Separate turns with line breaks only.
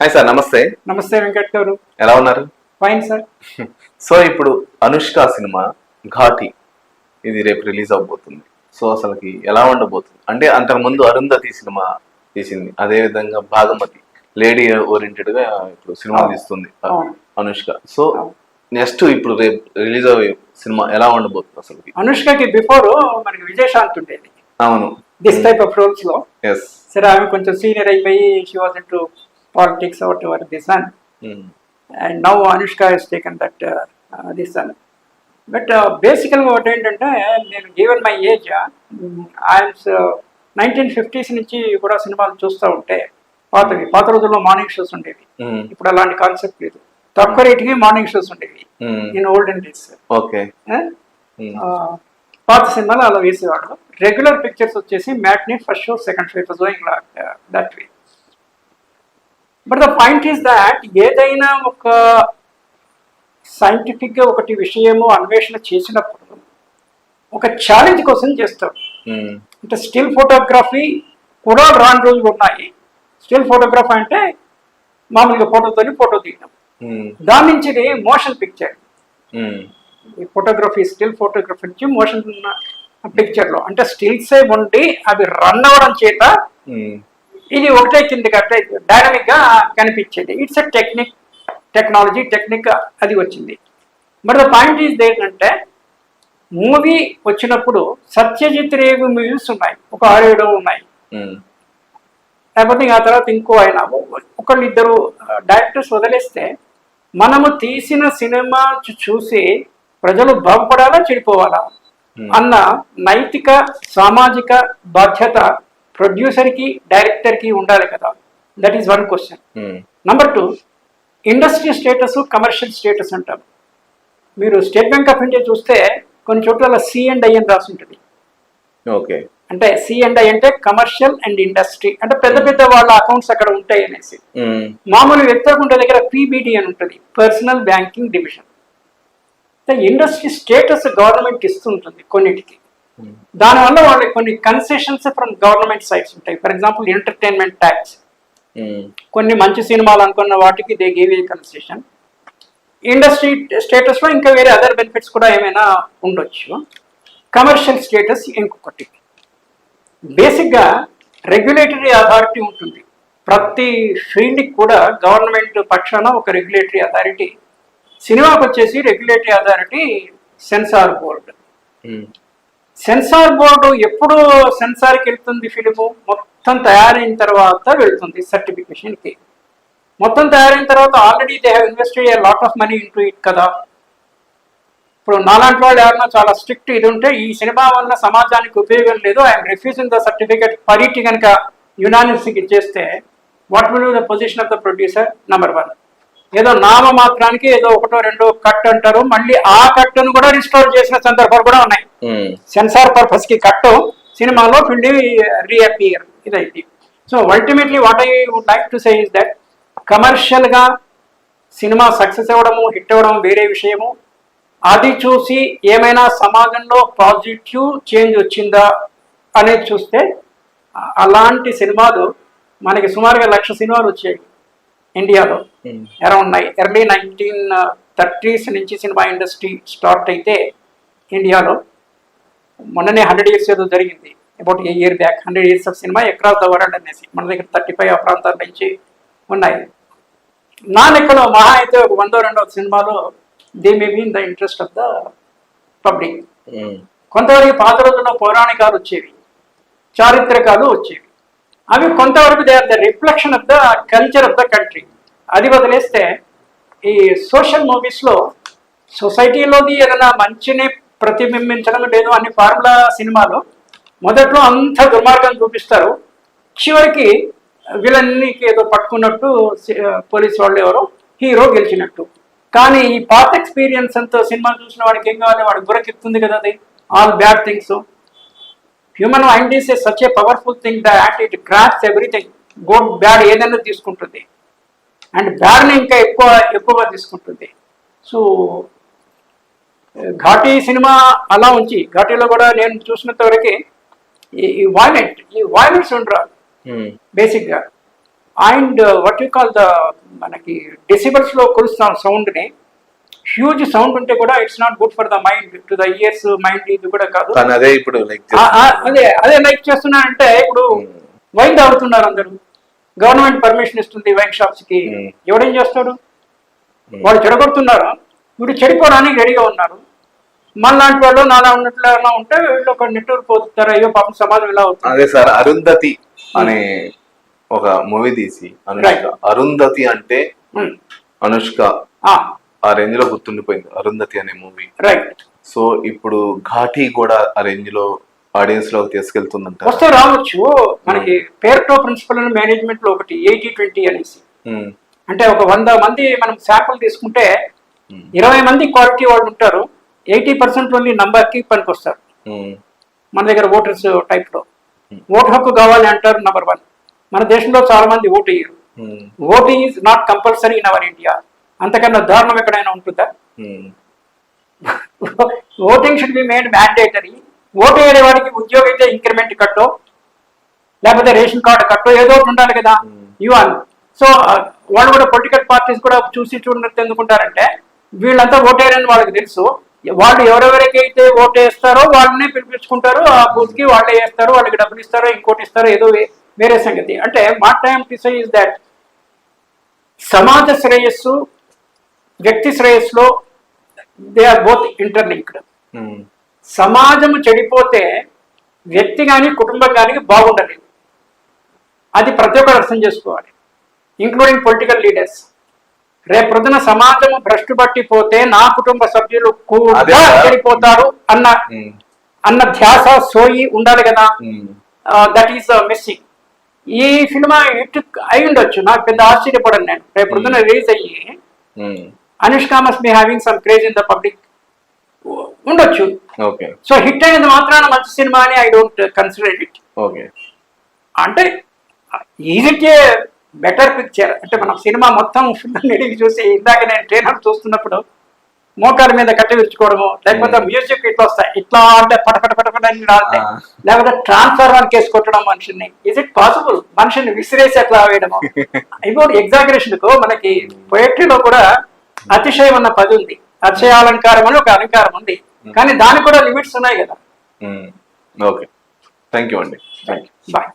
Hi sir నమస్తే.
నమస్తే వెంకట్ గారు.
ఎలా ఉన్నారు?
ఫైన్ సార్
సో ఇప్పుడు అనుష్క సినిమా ఘాటి ఇది రేపు రిలీజ్ అవబోతుంది. సో అసలుకి ఎలా ఉండబోతుంది? అంటే అంతకు ముందు అరుంధతి సినిమా తీసింది. అదే విధంగా భాగమతి లేడీ ఓరియంటెడ్గా ఇప్పుడు సినిమా. తీస్తుంది. అనుష్క. సో. నెక్స్ట్ ఇప్పుడు రేపు రిలీజ్ అయ్యే సినిమా ఎలా ఉండబోతుంది అసలుకి?
అనుష్కకి బిఫోర్ మనకి విజయశాంత్ ఉండేది.
అవును.
దిస్ టైప్ ఆఫ్ రోల్స్లో.
ఎస్
సరే ఆమె కొంచెం సీనియర్ అయిపోయి she was in to politics whatever this one and now Anushka is taken that this one but బేసికల్గా ఒకటి ఏంటంటే నేను given my age I'm nineteen fifties నుంచి కూడా సినిమాలు చూస్తూ ఉంటే పాతవి పాత రోజుల్లో మార్నింగ్ షోస్ ఉండేవి. ఇప్పుడు అలాంటి కాన్సెప్ట్ లేదు. తక్కువ రేటుకి మార్నింగ్ షోస్ ఉండేవి. ఇన్ ఓల్డెన్ డేస్
ఓకే
పాత సినిమాలు అలా వేసేవాడు రెగ్యులర్ పిక్చర్స్ వచ్చేసి matinee first show second show it going that way but the point is that ఏదైనా ఒక సైంటిఫిక్గా ఒకటి విషయము అన్వేషణ చేసినప్పుడు ఒక ఛాలెంజ్ కోసం చేస్తాం అంటే స్టిల్ ఫోటోగ్రఫీ కూడా రాని రోజులు ఉన్నాయి. స్టిల్ ఫోటోగ్రఫీ అంటే మామూలుగా ఫోటోతోని ఫోటో తీయడం. దాని నుంచి మోషన్ పిక్చర్ ఈ ఫోటోగ్రఫీ స్టిల్ ఫోటోగ్రఫీ నుంచి మోషన్ పిక్చర్లో. అంటే స్టిల్స్ ఉండి అవి రన్ అవ్వడం చేత ఇది ఒకటే కిందకి అంటే డైనమిక్గా కనిపించేది. It's a technique technology technique అది వచ్చింది. మరి ద పాయింట్ ఈజ్ ఏంటంటే మూవీ వచ్చినప్పుడు సత్యజిత్ రేగు మూవీస్ ఉన్నాయి. ఒక ఆరు ఏడు ఉన్నాయి. లేకపోతే ఇంకా ఆ తర్వాత ఇంకో ఆయన ఒకళ్ళు ఇద్దరు డైరెక్టర్స్ వదిలేస్తే మనము తీసిన సినిమా చూసి ప్రజలు బాగుపడాలా చెడిపోవాలా? అన్న నైతిక సామాజిక బాధ్యత ప్రొడ్యూసర్కి డైరెక్టర్కి ఉండాలి కదా. That is one question number two industry status commercial status అంటారు. మీరు స్టేట్ బ్యాంక్ ఆఫ్ ఇండియా చూస్తే కొన్ని చోట్ల సి అండ్ ఐ అని రాసి ఉంటుంది
ఓకే.
అంటే సి అండ్ ఐ అంటే కమర్షియల్ అండ్ ఇండస్ట్రీ అంటే పెద్ద పెద్ద వాళ్ళ అకౌంట్స్ అక్కడ ఉంటాయి అనేసి. మామూలు వ్యక్తులకు ఉండే దగ్గర పీబీడి అని ఉంటుంది. Personal banking division industry status government ఇస్తుంటుంది కొన్నిటికి. దానివల్ల వాళ్ళకి కొన్ని కన్సెషన్స్ ఫ్రమ్ గవర్నమెంట్ సైడ్స్ ఉంటాయి. ఫర్ ఎగ్జాంపుల్ ఎంటర్టైన్మెంట్ ట్యాక్స్ కొన్ని మంచి సినిమాలు అనుకున్న వాటికి they give a concession industry స్టేటస్లో ఇంకా వేరే అదర్ బెనిఫిట్స్ కూడా ఏమైనా ఉండొచ్చు. కమర్షియల్ స్టేటస్ ఇంకొకటి. బేసిక్గా రెగ్యులేటరీ అథారిటీ ఉంటుంది. ప్రతి ఫీల్డ్కి కూడా గవర్నమెంట్ పక్షాన ఒక రెగ్యులేటరీ అథారిటీ సినిమాకి వచ్చేసి regulatory authority censor board censor board ఎప్పుడు సెన్సార్కి వెళ్తుంది ఫిలిము మొత్తం తయారైన తర్వాత వెళ్తుంది సర్టిఫికేషన్కి మొత్తం తయారైన తర్వాత already they have invested a lot of money into it కదా. ఇప్పుడు నాలాంటి వాళ్ళు ఎవరన్నా చాలా స్ట్రిక్ట్ ఇది ఉంటే ఈ సినిమా వల్ల సమాజానికి ఉపయోగం లేదు I'm refusing the certificate for కనుక యునానిమస్కి ఇచ్చేస్తే what will the position of the producer number one ఏదో నామ మాత్రానికి ఏదో ఒకటో రెండో కట్ అంటారు. మళ్ళీ ఆ కట్టును కూడా రిస్టోర్ చేసిన సందర్భాలు కూడా ఉన్నాయి. సెన్సార్ పర్పస్కి కట్టు సినిమాలో పిండి రీఅపియర్ ఇదైంది so ultimately what I would like to say is that కమర్షియల్గా సినిమా సక్సెస్ అవ్వడము హిట్ అవ్వడం వేరే విషయము. అది చూసి ఏమైనా సమాజంలో పాజిటివ్ చేంజ్ వచ్చిందా అనేది చూస్తే అలాంటి సినిమాలు మనకి సుమారుగా లక్ష సినిమాలు వచ్చాయి. ఇండియాలో. అరౌండ్ నై ఎర్లీ నైన్టీన్ థర్టీస్ నుంచి సినిమా ఇండస్ట్రీ స్టార్ట్ అయితే ఇండియాలో. మొన్ననే హండ్రెడ్ ఇయర్స్ ఏదో జరిగింది. About a year back hundred years of cinema across the world అనేసి. మన దగ్గర థర్టీ ఫైవ్ ఆ ప్రాంతాల నుంచి ఉన్నాయి. నా లెక్కలో మహా అయితే ఒక వందో రెండో సినిమాలో they may be in the interest of the public. కొంతవరకు పాత రోజుల్లో పౌరాణికాలు వచ్చేవి. చారిత్రకాలు వచ్చేవి. అవి కొంతవరకు they are the reflection of the culture of the country అది వదిలేస్తే ఈ సోషల్ మూవీస్లో సొసైటీలోది ఏదైనా మంచిని ప్రతిబింబించడం లేదు అన్ని ఫార్ములా సినిమాలు. మొదట్లో అంత దుర్మార్గం చూపిస్తారు. చివరికి వీళ్ళన్నికి ఏదో పట్టుకున్నట్టు పోలీస్ వాళ్ళు ఎవరో హీరో గెలిచినట్టు. కానీ ఈ పాత ఎక్స్పీరియన్స్ అంతా సినిమా చూసిన వాడికి ఏం కావాలి? వాడు బురకెత్తుంది కదా అది. All bad things human mind is such a powerful thing that it crafts everything good bad ఏదైనా తీసుకుంటుంది. అండ్ బ్యాడ్ని ఇంకా ఎక్కువ ఎక్కువగా తీసుకుంటుంది. సో ఘాటీ సినిమా అలా ఉంచి ఘాటీలో కూడా నేను చూసినంత వరకు ఈ వైలెంట్ ఈ వైలెన్స్ ఉండరాదు బేసిక్గా and what you call the మనకి డెసిబల్స్లో కొలుస్తాం సౌండ్ని హ్యూజ్ సౌండ్ ఉంటే కూడా it's not good for the mind to the ears mind ఇది కూడా కాదు.
అదే ఇప్పుడు
అదే అదే లైక్ చేస్తున్నానంటే ఇప్పుడు వైన్ తాగుతున్నారు అందరూ. గవర్నమెంట్ పర్మిషన్ ఇస్తుంది వైన్ షాప్స్కి.
Hmm.
ఎవడేం చేస్తాడు? వాళ్ళు చెడగొడుతున్నారు. వీడు చెడిపోవడానికి రెడీగా ఉన్నారు. మనలాంటి వాళ్ళు నాలా ఉన్నట్లు ఉంటే వీళ్ళు ఒక నెట్వర్క్ పోతారు. అయ్యో పాపం సమాజం ఇలా అవుతుంది?
అదే సార్ అరుంధతి అనే ఒక మూవీ తీసి అనుష్క. అరుంధతి అంటే
Hmm.
అనుష్క. ఆ రేంజ్లో గుర్తుండిపోయింది అరుంధతి అనే మూవీ
రైట్
సో ఇప్పుడు ఘాటి కూడా ఆ రేంజ్లో ఆడియన్స్లో తీసుకెళ్తుందంట.
వస్తే రావచ్చు. మనకి పేర్టో ప్రిన్సిపల్ మేనేజ్మెంట్లో ఒకటి ఎయిటీ ట్వంటీ అనేసి.
ఉమ్,
అంటే ఒక వంద మంది మనం శాంపుల్ తీసుకుంటే
ఉమ్,
ఇరవై మంది క్వాలిటీ వాళ్ళు ఉంటారు ఎయిటీ పర్సెంట్ ఓన్లీ నంబర్కి పనికొస్తారు. మన దగ్గర ఓటర్స్ టైప్లో ఓటు హక్కు కావాలి అంటారు నెంబర్ వన్ మన దేశంలో చాలా మంది ఓటు వేయరు.
ఉమ్,
voting is not compulsory in our India అంతకన్నా దారుణం ఎక్కడైనా ఉంటుందా? Voting should be made mandatory vote వేయడే వాడికి ఉద్యోగం అయితే ఇంక్రిమెంట్ కట్టో లేకపోతే రేషన్ కార్డు కట్టో ఏదో ఒకటి ఉండాలి కదా. ఇవ్వాలి సో వాళ్ళు కూడా పొలిటికల్ పార్టీస్ కూడా చూసి చూడనట్టు ఎందుకుంటారంటే వీళ్ళంతా ఓటేరని వాళ్ళకి తెలుసు. వాళ్ళు ఎవరెవరికైతే ఓటు వేస్తారో వాళ్ళనే పిలిపించుకుంటారు. ఆ బూత్కి వాళ్ళే వేస్తారు వాళ్ళకి డబ్బులు ఇస్తారో ఇంకోటి ఇస్తారో ఏదో వేరే సంగతి. అంటే మా టైం టు ఇస్ దట్ సమాజ శ్రేయస్సు వ్యక్తి శ్రేయస్సులో దే ఆర్ బోత్ ఇంటర్లింక్డ్ సమాజం చెడిపోతే వ్యక్తి కానీ కుటుంబం కానీ బాగుండలేదు. అది ప్రతి ఒక్కరు అర్థం చేసుకోవాలి. ఇంక్లూడింగ్ పొలిటికల్ లీడర్స్ రేపు ప్రొద్దున సమాజం భ్రష్టు పట్టిపోతే నా కుటుంబ సభ్యులు కూడా. చెడిపోతారు అన్న
ఉమ్,
అన్న ధ్యాస సోయి ఉండాలి కదా. దట్ ఈస్ మిస్సింగ్ ఈ సినిమా ఇటు అయి ఉండొచ్చు. నాకు పెద్ద ఆశ్చర్యపడను నేను. రేపు ప్రొద్దున రిలీజ్ అయ్యి
ఉమ్,
Anushka must be having some craze in the public ఉండొచ్చు. సో హిట్ అయినది మాత్రాన మంచి సినిమా అని I don't consider it
okay.
అంటే is it a better picture అంటే మనం సినిమా మొత్తం నిడిగి చూసి ఇందాక నేను ట్రైనర్ చూస్తున్నప్పుడు మోకాల మీద కట్టి విరుచుకోవడము లేకపోతే మ్యూజిక్ ఇట్లా వస్తాయి. ఇట్లా అంటే పటపట పటపట అని రాస్తాయి. లేకపోతే ట్రాన్స్ఫార్మర్ కేసు కొట్టడం మనిషిని. ఇజ్ ఇట్ పాసిబుల్ మనిషిని విసిరేసి అట్లా వేయడము. ఇప్పుడు ఎగ్జాగరేషన్కు మనకి పొయట్రీలో కూడా అతిశయం అన్న పది ఉంది. అతిశయాలంకారం అని ఒక అలంకారం ఉంది. కానీ దానికి కూడా లిమిట్స్ ఉన్నాయి కదా.
ఓకే థ్యాంక్ యూ అండి.
బాయ్